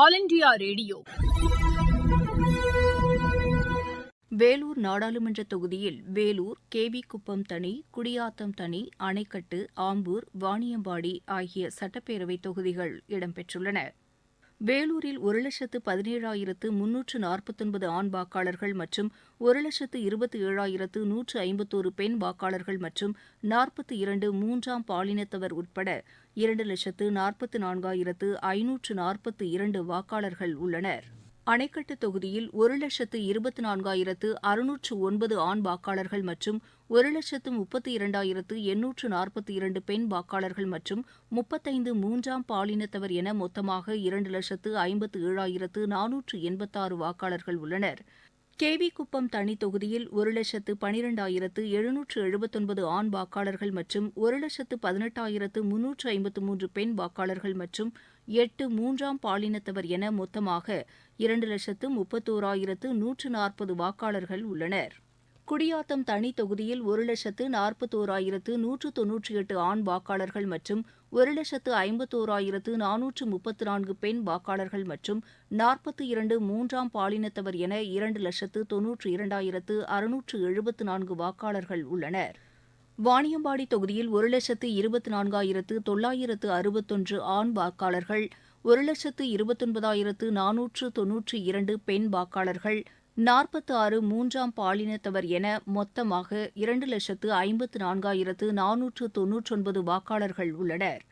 All India radio. Vellore நாடாளுமன்ற தொகுதியில் Vellore KV குப்பம் தனி குடியாத்தம் தனி அணைக்கட்டு ஆம்பூர் வாணியம்பாடி ஆகிய சட்டப்பேரவைத் தொகுதிகள் இடம்பெற்றுள்ளன. வேலூரில் ஒரு லட்சத்து பதினேழாயிரத்து முன்னூற்று நாற்பத்தொன்பது ஆண் வாக்காளர்கள் மற்றும் ஒரு லட்சத்து இருபத்தி ஏழாயிரத்து நூற்று ஐம்பத்தோரு பெண் வாக்காளர்கள் மற்றும் நாற்பத்தி இரண்டு மூன்றாம் பாலினத்தவர் உட்பட இரண்டு லட்சத்து நாற்பத்து நான்காயிரத்து ஐநூற்று நாற்பத்தி இரண்டு வாக்காளர்கள் உள்ளனர். அணைக்கட்டு தொகுதியில் ஒரு லட்சத்து இருபத்தி நான்காயிரத்து அறுநூற்று ஒன்பது ஆண் வாக்காளர்கள் மற்றும் ஒரு லட்சத்து முப்பத்தி இரண்டாயிரத்து எண்ணூற்று நாற்பத்தி இரண்டு பெண் வாக்காளர்கள் மற்றும் முப்பத்தைந்து மூன்றாம் பாலினத்தவர் என மொத்தமாக இரண்டு லட்சத்து ஐம்பத்து ஏழாயிரத்து நானூற்று எண்பத்தாறு வாக்காளர்கள் கே வி குப்பம் தனி தொகுதியில் ஒரு லட்சத்து பனிரெண்டாயிரத்து எழுநூற்று எழுபத்தொன்பது ஆண் வாக்காளர்கள் மற்றும் ஒரு லட்சத்து பதினெட்டாயிரத்து முன்னூற்று ஐம்பத்து மூன்று பெண் வாக்காளர்கள் மற்றும் எட்டு மூன்றாம் பாலினத்தவர் என மொத்தமாக இரண்டு லட்சத்து முப்பத்தோராயிரத்து நூற்று நாற்பது வாக்காளர்கள் உள்ளனர். குடியாத்தம் தனி தொகுதியில் ஒரு லட்சத்து நாற்பத்தோராயிரத்து நூற்று தொன்னூற்றி எட்டு ஆண் வாக்காளர்கள் மற்றும் ஒரு லட்சத்து ஐம்பத்தோராயிரத்து நானூற்று முப்பத்து நான்கு பெண் வாக்காளர்கள் மற்றும் நாற்பத்தி இரண்டு மூன்றாம் பாலினத்தவர் என இரண்டு லட்சத்து தொன்னூற்று இரண்டாயிரத்து அறுநூற்று எழுபத்து நான்கு வாக்காளர்கள் உள்ளனர். வாணியம்பாடி தொகுதியில் ஒரு லட்சத்து இருபத்தி நான்காயிரத்து தொள்ளாயிரத்து அறுபத்தொன்று ஆண் வாக்காளர்கள் ஒரு லட்சத்து இருபத்தொன்பதாயிரத்து நானூற்று தொன்னூற்றி இரண்டு பெண் வாக்காளர்கள் நாற்பத்தி ஆறு மூன்றாம் பாலினத்தவர் என மொத்தமாக இரண்டு லட்சத்து ஐம்பத்து நான்காயிரத்து நானூற்று தொன்னூற்றொன்பது வாக்காளர்கள் உள்ளனர்.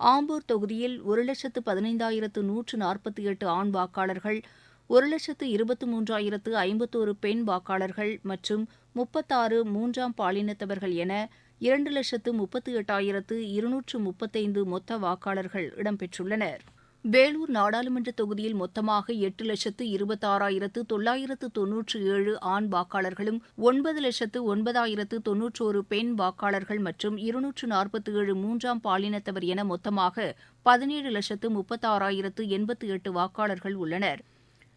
ஆம்பூர் தொகுதியில் ஒரு லட்சத்து பதினைந்தாயிரத்து நூற்று நாற்பத்தி எட்டு ஆண் வாக்காளர்கள் ஒரு லட்சத்து இருபத்தி மூன்றாயிரத்து ஐம்பத்தோரு பெண் வாக்காளர்கள் மற்றும் முப்பத்தாறு மூன்றாம் பாலினத்தவர்கள் என இரண்டு லட்சத்து முப்பத்தி எட்டாயிரத்து இருநூற்று முப்பத்தைந்து மொத்த வாக்காளர்கள் இடம்பெற்றுள்ளனர். வேலூர் நாடாளுமன்ற தொகுதியில் மொத்தமாக எட்டு லட்சத்து இருபத்தாறாயிரத்து தொள்ளாயிரத்து தொன்னூற்று ஏழு ஆண் வாக்காளர்களும் ஒன்பது லட்சத்து ஒன்பதாயிரத்து தொன்னூற்றோரு பெண் வாக்காளர்கள் மற்றும் இருநூற்று நாற்பத்தி ஏழு மூன்றாம் பாலினத்தவர் என மொத்தமாக பதினேழு லட்சத்து முப்பத்தாறாயிரத்து எண்பத்தி எட்டு வாக்காளர்கள் உள்ளனர்.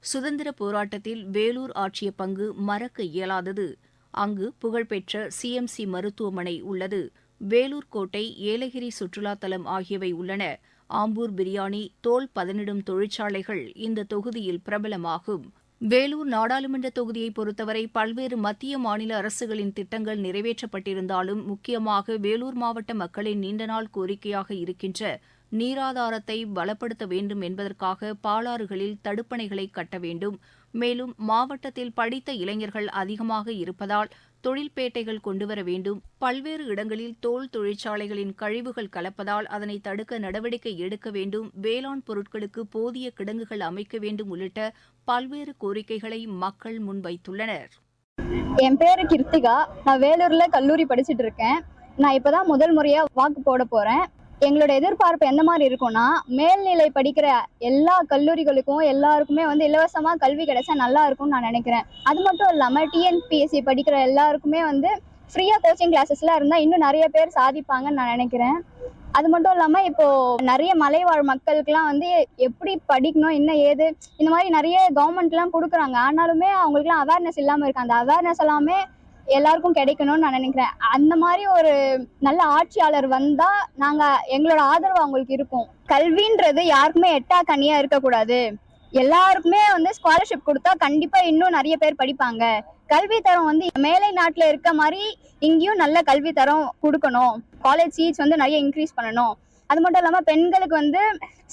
சுதந்திர போராட்டத்தில் வேலூர் ஆற்றிய பங்கு மறக்க இயலாதது. அங்கு புகழ்பெற்ற சிஎம்சி மருத்துவமனை உள்ளது. வேலூர் கோட்டை ஏலகிரி சுற்றுலா தலம் ஆகியவை உள்ளன. ஆம்பூர் பிரியாணி தோல் பதனிடும் தொழிற்சாலைகள் இந்த தொகுதியில் பிரபலமாகும். வேலூர் நாடாளுமன்ற தொகுதியை பொறுத்தவரை பல்வேறு மத்திய மாநில அரசுகளின் திட்டங்கள் நிறைவேற்றப்பட்டிருந்தாலும் முக்கியமாக வேலூர் மாவட்ட மக்களின் நீண்டநாள் கோரிக்கையாக இருக்கின்ற நீராதாரத்தை பலப்படுத்த வேண்டும் என்பதற்காக பாலாறுகளில் தடுப்பணைகளை கட்ட வேண்டும். மேலும் மாவட்டத்தில் படித்த இளைஞர்கள் அதிகமாக இருப்பதால் தொழில்பேட்டைகள் கொண்டுவர வேண்டும். பல்வேறு இடங்களில் தோல் தொழிற்சாலைகளின் கழிவுகள் கலப்பதால் அதனை தடுக்க நடவடிக்கை எடுக்க வேண்டும். வேளாண் பொருட்களுக்கு போதிய கிடங்குகள் அமைக்க வேண்டும் உள்ளிட்ட பல்வேறு கோரிக்கைகளை மக்கள் முன்வைத்துள்ளனர். என் பேரு கிருத்திகா. நான் வேலூர்ல கல்லூரி படிச்சுட்டு இருக்கேன். நான் இப்பதான் முதல் முறையா வாக்கு போட போறேன். எங்களோட எதிர்பார்ப்பு எந்த மாதிரி இருக்கும்னா மேல்நிலை படிக்கிற எல்லா கல்லூரிகளுக்கும் எல்லாருக்குமே வந்து இலவசமா கல்வி கிடைச்சா நல்லா இருக்கும்னு நான் நினைக்கிறேன். அது மட்டும் இல்லாம டிஎன்பிஎஸ்சி படிக்கிற எல்லாருக்குமே வந்து ஃப்ரீயா கோச்சிங் கிளாஸஸ்லாம் இருந்தா இன்னும் நிறைய பேர் சாதிப்பாங்கன்னு நான் நினைக்கிறேன். அது மட்டும் இல்லாம இப்போ நிறைய மலைவாழ் மக்களுக்குலாம் வந்து எப்படி படிக்கணும் என்ன ஏது இந்த மாதிரி நிறைய கவர்மெண்ட்லாம் கொடுக்குறாங்க. ஆனாலுமே அவங்களுக்குலாம் அவேர்னஸ் இல்லாம இருக்கு அந்த அவேர்னஸ் எல்லாமே எல்லாருக்கும் கிடைக்கணும்னு நான் நினைக்கிறேன். அந்த மாதிரி ஒரு நல்ல ஆட்சியாளர் வந்தா நாங்க எங்களோட ஆதரவு அவங்களுக்கு இருக்கும். கல்வின்றது யாருக்குமே எட்டா கனியா இருக்கக்கூடாது. எல்லாருக்குமே வந்து ஸ்காலர்ஷிப் கொடுத்தா கண்டிப்பா இன்னும் நிறைய பேர் படிப்பாங்க. கல்வி தரம் வந்து மேலை நாட்டுல இருக்க மாதிரி இங்கேயும் நல்ல கல்வி தரம் கொடுக்கணும். காலேஜ் சீட்ஸ் வந்து நிறைய இன்க்ரீஸ் பண்ணணும். அது மட்டும் இல்லாம பெண்களுக்கு வந்து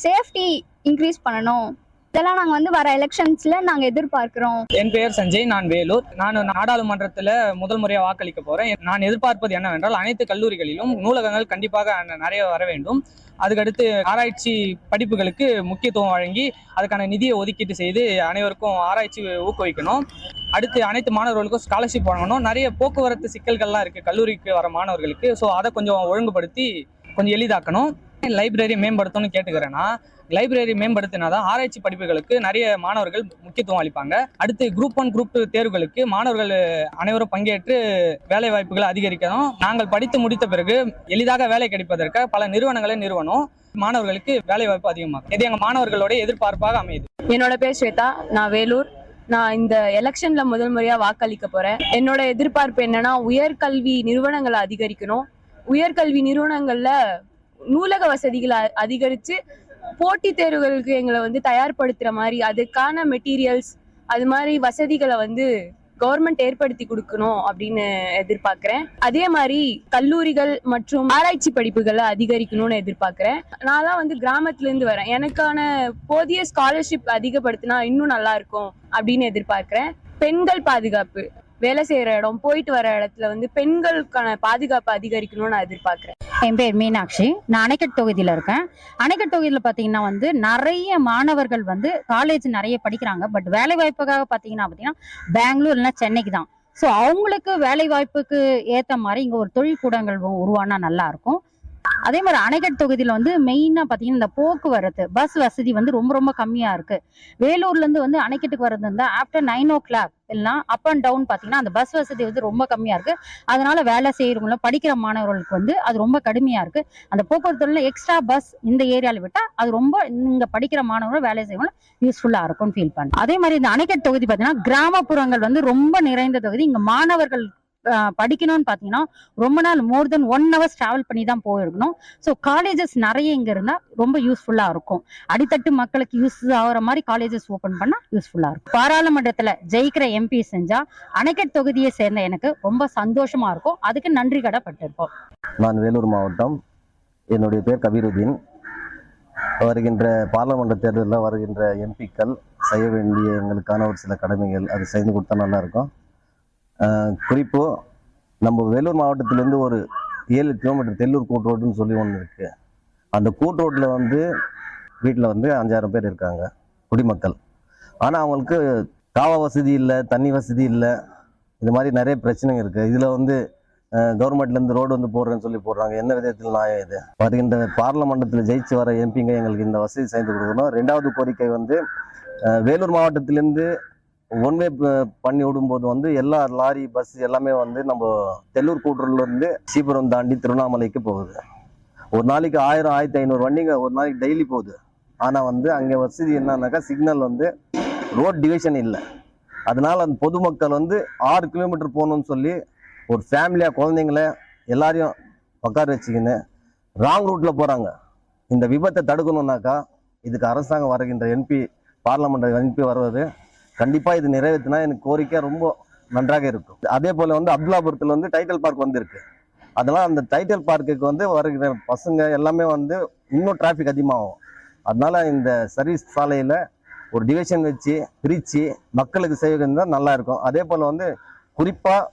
சேஃப்டி இன்க்ரீஸ் பண்ணணும். இதெல்லாம் நாங்க வந்து வர எலெக்ஷன்ஸ்ல நாங்க எதிர்பார்க்கிறோம். என் பெயர் சஞ்சய் நான் வேலூர். நான் நாடாளுமன்றத்தில் முதல் முறையாக வாக்களிக்க போறேன். நான் எதிர்பார்ப்பது என்னவென்றால் அனைத்து கல்லூரிகளிலும் நூலகங்கள் கண்டிப்பாக நிறைய வர வேண்டும். அதுக்கடுத்து ஆராய்ச்சி படிப்புகளுக்கு முக்கியத்துவம் வழங்கி அதுக்கான நிதியை ஒதுக்கீட்டு செய்து அனைவருக்கும் ஆராய்ச்சி ஊக்குவிக்கணும். அடுத்து அனைத்து மாணவர்களுக்கும் ஸ்காலர்ஷிப் வழங்கணும். நிறைய போக்குவரத்து சிக்கல்கள்லாம் இருக்கு. கல்லூரிக்கு வர மாணவர்களுக்கு. ஸோ அதை கொஞ்சம் ஒழுங்குபடுத்தி கொஞ்சம் எளிதாக்கணும். லைப்ரரி மேம்படுத்தணும்னு கேட்டுக்கிறேன்னா லைப்ரரி மேம்படுத்தினா தான் ஆராய்ச்சி படிப்புகளுக்கு நிறைய மாணவர்கள் முக்கியத்துவம் அளிப்பாங்க. அடுத்து குரூப் ஒன் குரூப் டூ தேர்வுகளுக்கு மாணவர்கள் அனைவரும் பங்கேற்று வேலை வாய்ப்புகளை அதிகரிக்கணும். நாங்கள் படித்து முடித்த பிறகு எளிதாக வேலை கிடைப்பதற்கு பல நிறுவனங்களை நிறுவனம் மாணவர்களுக்கு வேலை வாய்ப்பு அதிகமாகும். இது எங்க மாணவர்களோட எதிர்பார்ப்பாக அமையுது. என்னோட பேர் ஸ்வேதா. நான் வேலூர். நான் இந்த எலெக்ஷன்ல முதல் முறையா வாக்களிக்க போறேன். என்னோட எதிர்பார்ப்பு என்னன்னா உயர்கல்வி நிறுவனங்களை அதிகரிக்கணும். உயர்கல்வி நிறுவனங்கள்ல நூலக வசதிகளை அதிகரித்து போட்டி போட்டித் தேர்வுகளுக்கு எங்களை வந்து தயார்படுத்துற மாதிரி அதுக்கான மெட்டீரியல்ஸ் அது மாதிரி வசதிகளை வந்து கவர்மெண்ட் ஏற்படுத்தி கொடுக்கணும் அப்படின்னு எதிர்பார்க்கிறேன். அதே மாதிரி கல்லூரிகள் மற்றும் ஆராய்ச்சி படிப்புகளை அதிகரிக்கணும்னு எதிர்பார்க்கிறேன். நான் தான் வந்து கிராமத்துல இருந்து வரேன். எனக்கான போதிய ஸ்காலர்ஷிப் அதிகப்படுத்தினா இன்னும் நல்லா இருக்கும் அப்படின்னு எதிர்பார்க்கிறேன். பெண்கள் பாதுகாப்பு வேலை செய்யற இடம் போயிட்டு வர இடத்துல வந்து பெண்களுக்கான பாதுகாப்பு அதிகரிக்கணும்னு நான் எதிர்பார்க்கிறேன். என் பேர் மீனாட்சி. நான் அணைக்கட் தொகுதியில் இருக்கேன். அணைக்கட் தொகுதியில் பார்த்தீங்கன்னா வந்து நிறைய மாணவர்கள் வந்து காலேஜ் நிறைய படிக்கிறாங்க. பட் வேலை வாய்ப்புக்காக பார்த்தீங்கன்னா பார்த்தீங்கன்னா பெங்களூர் இல்லைன்னா சென்னைக்கு தான். ஸோ அவங்களுக்கு வேலை வாய்ப்புக்கு ஏற்ற மாதிரி இங்கே ஒரு தொழில் கூடங்கள் உருவானா நல்லா இருக்கும். அதே மாதிரி அணைகட் தொகுதியில் வந்து மெயினாக பார்த்தீங்கன்னா இந்த போக்குவரத்து பஸ் வசதி வந்து ரொம்ப ரொம்ப கம்மியாக இருக்குது வேலூர்லேருந்து வந்து அணைக்கட்டுக்கு வரது இருந்தால் ஆஃப்டர் நைன் ஓ கிளாக் இல்லைனா அப் அண்ட் டவுன் பார்த்தீங்கன்னா அந்த பஸ் வசதி வந்து ரொம்ப கம்மியாக இருக்குது அதனால வேலை செய்கிறவங்களும் படிக்கிற மாணவர்களுக்கு வந்து அது ரொம்ப கடுமையாக இருக்குது அந்த போக்குவரத்துல எக்ஸ்ட்ரா பஸ் இந்த ஏரியாவில் விட்டால் அது ரொம்ப இங்கே படிக்கிற மாணவர்கள் வேலை செய்யறவங்க யூஸ்ஃபுல்லாக இருக்கும்னு ஃபீல் பண்ணேன் அதே மாதிரி இந்த அணைக்கட் தொகுதி பார்த்தீங்கன்னா கிராமப்புறங்கள் வந்து ரொம்ப நிறைந்த தொகுதி. இங்கே மாணவர்கள் படிக்கணும்னு பார்த்தீங்கன்னா ரொம்ப நாள் more than one hours travel பண்ணி தான் போயிருக்கணும். ஸோ காலேஜஸ் நிறைய இங்கே இருந்தால் ரொம்ப யூஸ்ஃபுல்லாக இருக்கும். அடித்தட்டு மக்களுக்கு யூஸ் ஆகுற மாதிரி காலேஜஸ் ஓப்பன் பண்ணால் யூஸ்ஃபுல்லாக இருக்கும். பாராளுமன்றத்தில் ஜெயிக்கிற எம்பி செஞ்சால் அணைக்கட் தொகுதியை சேர்ந்த எனக்கு ரொம்ப சந்தோஷமாக இருக்கும். அதுக்கு நன்றி கடப்பட்டிருப்போம். நான் வேலூர் மாவட்டம். என்னுடைய பேர் கபீருதீன். வருகின்ற பாராளுமன்ற தேர்தலில் வருகின்ற எம்பிக்கள் செய்ய வேண்டிய எங்களுக்கான ஒரு சில கடமைகள். அது செய்து கொடுத்தா நல்லா இருக்கும். குறிப்பு நம்ம வேலூர் மாவட்டத்திலேருந்து ஒரு ஏழு கிலோமீட்டர் தெல்லூர் கூட்டு ரோட்டுன்னு சொல்லி ஒன்று இருக்குது அந்த கூட்டு ரோட்டில் வந்து வீட்டில் வந்து அஞ்சாயிரம் பேர் இருக்காங்க குடிமக்கள். ஆனால் அவங்களுக்கு காவா வசதி இல்லை தண்ணி வசதி இல்லை இது மாதிரி நிறைய பிரச்சனைங்க இருக்குது இதில் வந்து கவர்மெண்ட்லேருந்து ரோடு வந்து போடுறேன்னு சொல்லி போடுறாங்க. என்ன விதத்தில் நியாயம் இது? வருகின்ற பார்லமெண்டத்தில் ஜெயிச்சு வர எம்பிங்க எங்களுக்கு இந்த வசதி செய்து கொடுக்கணும். ரெண்டாவது கோரிக்கை வந்து வேலூர் மாவட்டத்திலேருந்து ஒன்வே uh, பண்ணி விடும்போது வந்து எல்லா லாரி பஸ் எல்லாமே வந்து நம்ம தெல்லூர் கூட்டுறதுலேருந்து சீபுரம் தாண்டி திருவண்ணாமலைக்கு போகுது. ஒரு நாளைக்கு ஆயிரம் ஆயிரத்தி ஐநூறு வண்டிங்க ஒரு நாளைக்கு டெய்லி போகுது. ஆனால் வந்து அங்கே வசதி என்னன்னாக்கா சிக்னல் வந்து ரோட் டிவிஷன் இல்லை. அதனால் அந்த பொதுமக்கள் வந்து ஆறு கிலோமீட்டர் போகணும்னு சொல்லி ஒரு ஃபேமிலியாக குழந்தைங்கள எல்லாரையும் உட்கார வச்சுக்கின்னு ராங் ரூட்டில் போகிறாங்க இந்த விபத்தை தடுக்கணுன்னாக்கா இதுக்கு அரசாங்கம் வருகின்ற என்பி பார்லமெண்ட் என்பி வருவது கண்டிப்பாக இது நிறைவேற்றினா எனக்கு கோரிக்கை ரொம்ப நன்றாக இருக்கும். அதே போல் வந்து அப்துல்லாபுரத்தில் வந்து டைட்டில் பார்க் வந்திருக்கு. அதெல்லாம் அந்த டைட்டில் பார்க்குக்கு வந்து வருகிற பசங்க எல்லாமே வந்து இன்னும் டிராஃபிக் அதிகமாகும். அதனால் இந்த சர்வீஸ் சாலையில் ஒரு டிவிஷன் வச்சு பிரித்து மக்களுக்கு செய்வது நல்லா இருக்கும். அதே போல் வந்து குறிப்பாக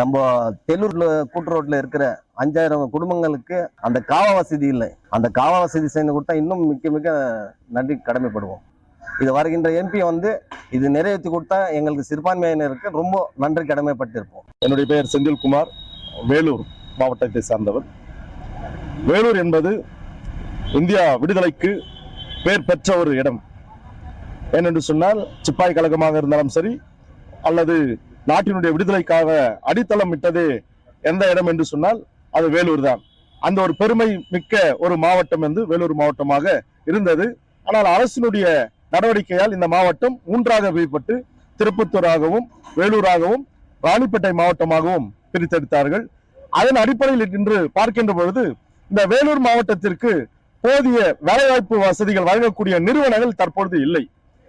நம்ம தெலூரில் கூட்டு ரோட்டில் இருக்கிற அஞ்சாயிரம் குடும்பங்களுக்கு அந்த காவ வசதி இல்லை. அந்த காவ வசதி செய்து கொடுத்தா இன்னும் மிக்க மிக நன்றி கடமைப்படுவோம். இது வருகின்ற எம்பி வந்து இது நிறைவேற்றி கொடுத்தா எங்களுக்கு சிறுபான்மையினருக்கு ரொம்ப நன்றி கடமைப்பட்டிருப்போம். என்னுடைய பெயர் செந்தில்குமார் வேலூர் மாவட்டத்தை சார்ந்தவர். வேலூர் என்பது இந்தியா விடுதலைக்கு பெயர் பெற்ற ஒரு இடம். ஏனென்று சொன்னால் சிப்பாய் கழகமாக இருந்தாலும் சரி அல்லது நாட்டினுடைய விடுதலைக்காக அடித்தளம் விட்டது எந்த இடம் என்று சொன்னால் அது வேலூர் தான். அந்த ஒரு பெருமை மிக்க ஒரு மாவட்டம் என்று வேலூர் மாவட்டமாக இருந்தது. ஆனால் அரசினுடைய நடவடிக்கையால் இந்த மாவட்டம் மூன்றாக பிரிப்பட்டு திருப்பத்தூராகவும் வேலூராகவும் ராணிப்பேட்டை மாவட்டமாகவும் பிரித்தெடுத்தார்கள். அதன் அடிப்படையில் இன்று பார்க்கின்ற பொழுது இந்த வேலூர் மாவட்டத்திற்கு போதிய வேலைவாய்ப்பு வசதிகள் வழங்கக்கூடிய நிறுவனங்கள் தற்பொழுது இல்லை.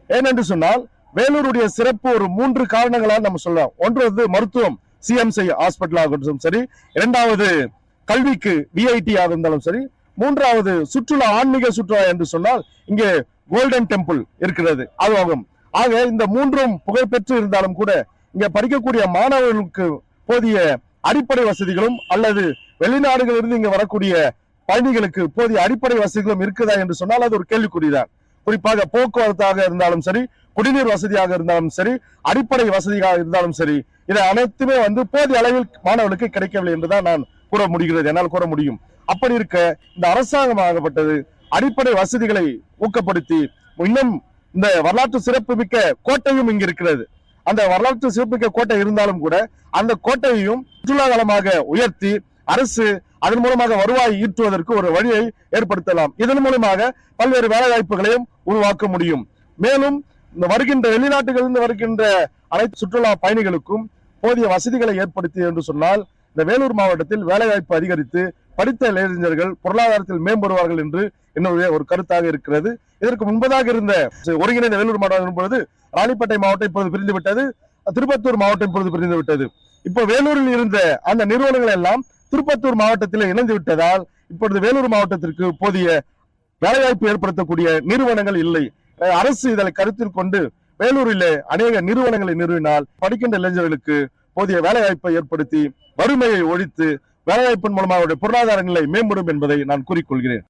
ஏனென்று சொன்னால் வேலூருடைய சிறப்பு ஒரு மூன்று காரணங்களால் நம்ம சொல்லலாம். ஒன்று வந்து மருத்துவம் சிஎம்சி ஹாஸ்பிட்டல் ஆகட்டும் சரி. இரண்டாவது கல்விக்கு விஐடி ஆக இருந்தாலும் சரி. மூன்றாவது சுற்றுலா ஆன்மீக சுற்றுலா என்று சொன்னால் இங்கே கோல்டன் டெம்பிள் இருக்கிறது அதுவாகும். ஆக இந்த மூன்றும் புகழ்பெற்று இருந்தாலும் கூட இங்கே படிக்கக்கூடிய மாணவர்களுக்கு போதிய அடிப்படை வசதிகளும் அல்லது வெளிநாடுகளிலிருந்து இங்கே வரக்கூடிய பயணிகளுக்கு போதிய அடிப்படை வசதிகளும் இருக்குதா என்று சொன்னால் அது ஒரு கேள்விக்குறிதான். குறிப்பாக போக்குவரத்தாக இருந்தாலும் சரி குடிநீர் வசதியாக இருந்தாலும் சரி அடிப்படை வசதியாக இருந்தாலும் சரி இதை அனைத்துமே வந்து போதிய அளவில் மாணவர்களுக்கு கிடைக்கவில்லை என்றுதான் நான் கூற முடிகிறது என்னால் கூற முடியும். அப்படி இருக்க இந்த அரசாங்கமாகப்பட்டது அடிப்படை வசதிகளை ஊக்கப்படுத்தி இன்னும் இந்த வரலாற்று சிறப்புமிக்க கோட்டையும் இங்கு இருக்கிறது. அந்த வரலாற்று சிறப்புமிக்க கோட்டை இருந்தாலும் கூட அந்த கோட்டையையும் சுற்றுலாதலமாக உயர்த்தி அரசு அதன் மூலமாக வருவாய் ஈட்டுவதற்கு ஒரு வழியை ஏற்படுத்தலாம். இதன் மூலமாக பல்வேறு வேலை வாய்ப்புகளையும் உருவாக்க முடியும். மேலும் இந்த வருகின்ற வெளிநாட்டுகளிலிருந்து வருகின்ற அனைத்து சுற்றுலா பயணிகளுக்கும் போதிய வசதிகளை ஏற்படுத்தி என்று சொன்னால் இந்த வேலூர் மாவட்டத்தில் வேலைவாய்ப்பு அதிகரித்து படித்த இளைஞர்கள் பொருளாதாரத்தில் மேம்படுவார்கள் என்று என்னுடைய ஒரு கருத்தாக இருக்கிறது. இதற்கு முன்பதாக இருந்த ஒருங்கிணைந்த வேலூர் மாவட்டம் பொழுது ராணிப்பேட்டை மாவட்டம் இப்போது பிரிந்து விட்டது திருப்பத்தூர் மாவட்டம் இப்பொழுது பிரிந்து விட்டது இப்போ வேலூரில் இருந்த அந்த நிறுவனங்கள் எல்லாம் திருப்பத்தூர் மாவட்டத்தில் இணைந்து விட்டதால் இப்பொழுது வேலூர் மாவட்டத்திற்கு போதிய வேலைவாய்ப்பு ஏற்படுத்தக்கூடிய நிறுவனங்கள் இல்லை. அரசு இதை கருத்தில் கொண்டு வேலூரிலே அநேக நிறுவனங்களை நிறுவினால் படிக்கின்ற இளைஞர்களுக்கு போதிய வேலைவாய்ப்பை ஏற்படுத்தி வறுமையை ஒழித்து வேலைவாய்ப்பின் மூலமாக அவருடைய பொருளாதார நிலை மேம்படும் என்பதை நான் கூறிக்கொள்கிறேன்.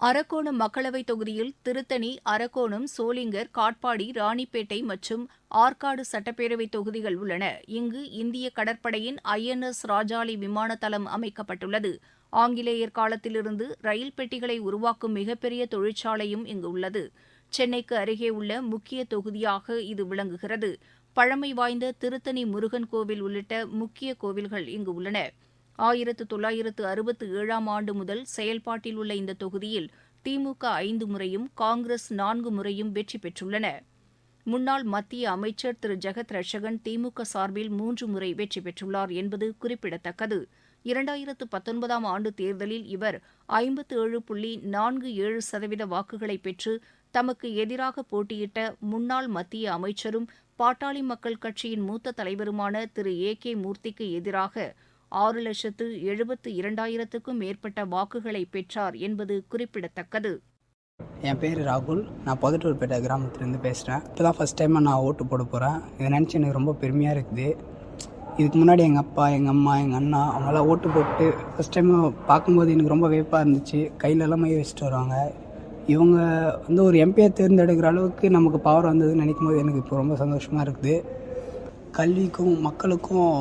அரக்கோணம் மக்களவைத் தொகுதியில் திருத்தணி அரக்கோணம் சோளிங்கர் காட்பாடி ராணிப்பேட்டை மற்றும் ஆற்காடு சட்டப்பேரவைத் தொகுதிகள் உள்ளன. இங்கு இந்திய கடற்படையின் ஐஎன்எஸ் ராஜாளி விமான தளம் அமைக்கப்பட்டுள்ளது. ஆங்கிலேயர் காலத்திலிருந்து ரயில் பெட்டிகளை உருவாக்கும் மிகப்பெரிய தொழிற்சாலையும் இங்கு உள்ளது. சென்னைக்கு அருகே உள்ள முக்கிய தொகுதியாக இது விளங்குகிறது. பழமை வாய்ந்த திருத்தணி முருகன் கோவில் உள்ளிட்ட முக்கிய கோவில்கள் இங்கு உள்ளன. ஆயிரத்து தொள்ளாயிரத்து அறுபத்து ஏழாம் ஆண்டு முதல் செயல்பாட்டில் உள்ள இந்த தொகுதியில் திமுக ஐந்து முறையும் காங்கிரஸ் நான்கு முறையும் வெற்றி பெற்றுள்ளன. முன்னாள் மத்திய அமைச்சர் திரு. ஜெகத் ரட்சகன் திமுக சார்பில் மூன்று முறை வெற்றி பெற்றுள்ளார் என்பது குறிப்பிடத்தக்கது. இரண்டாயிரத்து பத்தொன்பதாம் ஆண்டு தேர்தலில் இவர் ஐம்பத்து ஏழு புள்ளி நான்கு ஏழு சதவீத வாக்குகளை பெற்று தமக்கு எதிராக போட்டியிட்ட முன்னாள் மத்திய அமைச்சரும் பாட்டாளி மக்கள் கட்சியின் மூத்த தலைவருமான திரு. ஏ. கே. மூர்த்திக்கு எதிராக ஆறு லட்சத்து எழுபத்து இரண்டாயிரத்துக்கும் மேற்பட்ட வாக்குகளை பெற்றார் என்பது குறிப்பிடத்தக்கது. என் பேர் ராகுல். நான் பதட்டூர்பேட்டை கிராமத்துலேருந்து பேசுகிறேன் இப்போ தான் ஃபஸ்ட் டைமாக நான் ஓட்டு போட போகிறேன் இதை நினச்சி எனக்கு ரொம்ப பெருமையாக இருக்குது. இதுக்கு முன்னாடி எங்கள் அப்பா எங்கள் அம்மா எங்கள் அண்ணா அவங்களாம் ஓட்டு போட்டு ஃபஸ்ட் டைம் பார்க்கும்போது எனக்கு ரொம்ப வியப்பாக இருந்துச்சு. கையிலெல்லாம் மை வச்சுட்டு வருவாங்க. இவங்க வந்து ஒரு எம்பியை தேர்ந்தெடுக்கிற அளவுக்கு நமக்கு பவர் வந்ததுன்னு நினைக்கும் போது எனக்கு இப்போ ரொம்ப சந்தோஷமாக இருக்குது. கல்விக்கும் மக்களுக்கும்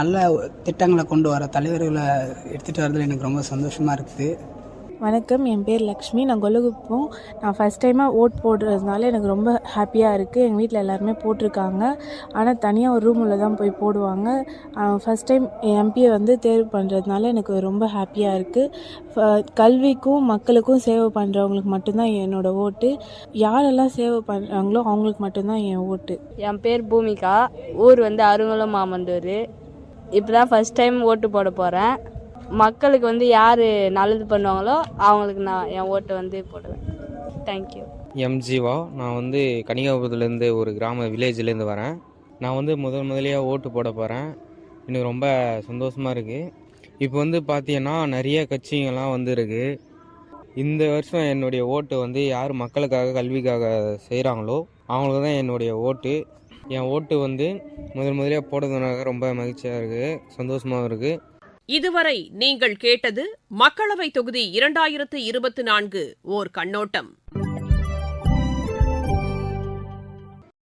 நல்ல திட்டங்களை கொண்டு வர தலைவர்களை எடுத்துகிட்டு வரதில் எனக்கு ரொம்ப சந்தோஷமாக இருக்குது. வணக்கம். என் பேர் லக்ஷ்மி. நான் கொல்லுகுப்பம் நான் ஃபஸ்ட் டைமாக ஓட் போடுறதுனால எனக்கு ரொம்ப ஹாப்பியாக இருக்குது எங்கள் வீட்டில் எல்லாருமே போட்டிருக்காங்க. ஆனால் தனியாக ஒரு ரூமில் தான் போய் போடுவாங்க. ஃபஸ்ட் டைம் எம்பியை வந்து தேர்வு பண்ணுறதுனால எனக்கு ரொம்ப ஹாப்பியாக இருக்குது கல்விக்கும் மக்களுக்கும் சேவை பண்ணுறவங்களுக்கு மட்டும்தான் என்னோடய ஓட்டு. யாரெல்லாம் சேவை பண்ணுறாங்களோ அவங்களுக்கு மட்டும்தான் என் ஓட்டு. என் பேர் பூமிகா. ஊர் வந்து அருங்குளம் மாமந்தூர் இப்போ தான் ஃபஸ்ட் டைம் ஓட்டு போட போகிறேன் மக்களுக்கு வந்து யார் நல்லது பண்ணுவாங்களோ அவங்களுக்கு நான் என் ஓட்டை வந்து போடுவேன். தேங்க்யூ எம் ஜீவா நான் வந்து கனிகாபுரத்துலேருந்து ஒரு கிராம வில்லேஜ்லேருந்து வரேன். நான் வந்து முதல் முதலியாக ஓட்டு போட போகிறேன் எனக்கு ரொம்ப சந்தோஷமாக இருக்குது இப்போ வந்து பார்த்தீங்கன்னா நிறைய கட்சிங்கெல்லாம் வந்துருக்கு. இந்த வருஷம் என்னுடைய ஓட்டு வந்து யார் மக்களுக்காக கல்விக்காக செய்கிறாங்களோ அவங்களுக்கு தான் என்னுடைய ஓட்டு. என் ஓட்டு வந்து முதல் முதலியாக போடுறதுனால ரொம்ப மகிழ்ச்சியாக இருக்குது சந்தோஷமாகவும் இருக்குது இதுவரை நீங்கள் கேட்டது மக்களவை தொகுதி இரண்டாயிரத்து இருபத்தி நான்கு ஓர் கண்ணோட்டம்.